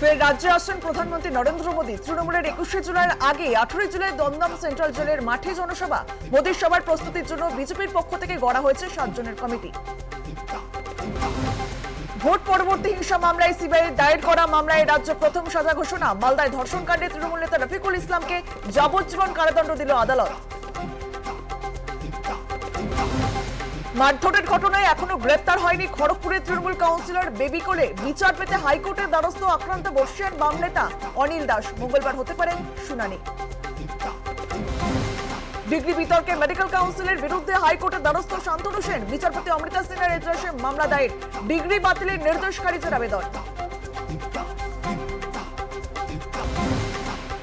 ফের রাজ্যে আসছেন প্রধানমন্ত্রী নরেন্দ্র মোদী। তৃণমূলের একুশে জুলাইয়ের আগে আঠেরোই জুলাই দমদম সেন্ট্রাল জেলের মাঠে জনসভা। মোদীর সভার প্রস্তুতির জন্য বিজেপির পক্ষ থেকে গড়া হয়েছে সাতজনের কমিটি। ভোট পরবর্তী হিংসা মামলায় সিবিআই দায়ের করা মামলায় রাজ্য প্রথম সাজা ঘোষণা। মালদায় ধর্ষণকাণ্ডে তৃণমূল নেতা রফিকুল ইসলামকে যাবজ্জীবন কারাদণ্ড দিল আদালত। মারধরের ঘটনায় এখনও গ্রেপ্তার হয়নি খড়গপুরের তৃণমূল কাউন্সিলর বেবি কোলে। বিচার পেতে হাইকোর্টের দ্বারস্থ আক্রান্ত বর্ষিয়ান বাম নেতা অনিল দাস। মঙ্গলবার হতে পারে শুনানি। ডিগ্রি বিতর্কে মেডিকেল কাউন্সিলের বিরুদ্ধে হাইকোর্টের দ্বারস্থ শান্তনু সেন। বিচারপতি অমৃতা সিনহার এজলাসে মামলা দায়ের। ডিগ্রি বাতিলের নির্দেশ খারিজের আবেদন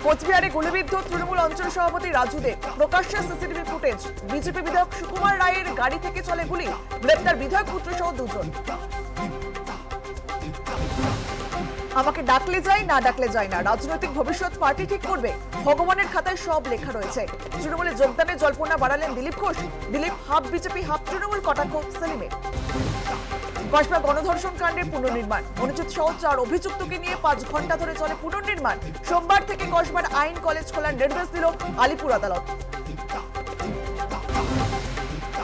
কোচবিহারে গুলিবিদ্ধ তৃণমূল অঞ্চল সভাপতি রাজু দেব প্রকাশ্যে সিসিটিভি ফুটেজ। বিজেপি বিধায়ক সুকুমার রায়ের গাড়ি থেকে চলে গুলি, গ্রেপ্তার বিধায়ক পুত্র সহ দুজন। আমাকে ডাকলে যাই না ডাকলে যাই না। রাজনৈতিক ভবিষ্যৎ পার্টি ঠিক করবে। ভগবানের খাতায় সব লেখা রয়েছে। তৃণমূলে যোগদানে জল্পনা বাড়ালেন Dilip Ghosh. Dilip, half BJP, half Trinamool, কটাক্ষ সেলিমের কসবা গণধর্ষণ কাণ্ডের পুনর্নির্মাণ। অনুচিত সহ চার অভিযুক্তকে নিয়ে পাঁচ ঘণ্টা ধরে চলে পুনর্নির্মাণ। সোমবার থেকে কসবার আইন কলেজ খোলার নির্দেশ দিল আলিপুর আদালত।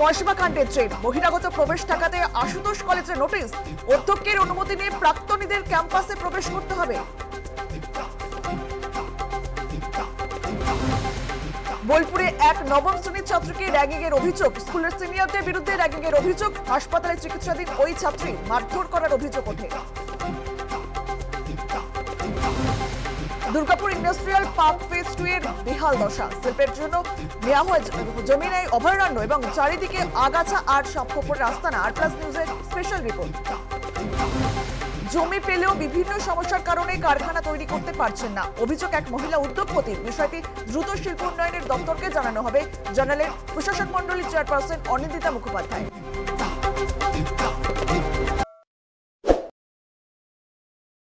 কসবা কাণ্ডের ট্রেন বহিরাগত প্রবেশ ঠেকাতে আশুতোষ কলেজের নোটিশ। অধ্যক্ষের অনুমতি নিয়ে প্রাক্তনীদের ক্যাম্পাসে প্রবেশ করতে হবে। বোলপুরে এক নবম শ্রেণির ছাত্রকে র্যাগিং এর অভিযোগ। স্কুলের সিনিয়রদের বিরুদ্ধে র্যাগিং এর অভিযোগ। হাসপাতালে চিকিৎসাধীন ওই ছাত্রী মারধর করার অভিযোগ ওঠে। Durgapur industrial park phase two এর বেহাল দশা। শিল্পের জন্য নেওয়া হয় জমি অভয়ারণ্য এবং চারিদিকে আগাছা আর সাপখোপের রাস্তা না। আর প্লাস নিউজের স্পেশাল রিপোর্ট জমি পেলেও বিভিন্ন সমস্যার কারণে কারখানা তৈরি করতে পারছেন না। অভিযোগ এক মহিলা উদ্যোগপতির। বিষয়টি দ্রুত শিল্প উন্নয়নের দপ্তরকে জানানো হবে। জানালেন প্রশাসক মন্ডলীর চেয়ারপারসন অনিন্দিতা মুখোপাধ্যায়।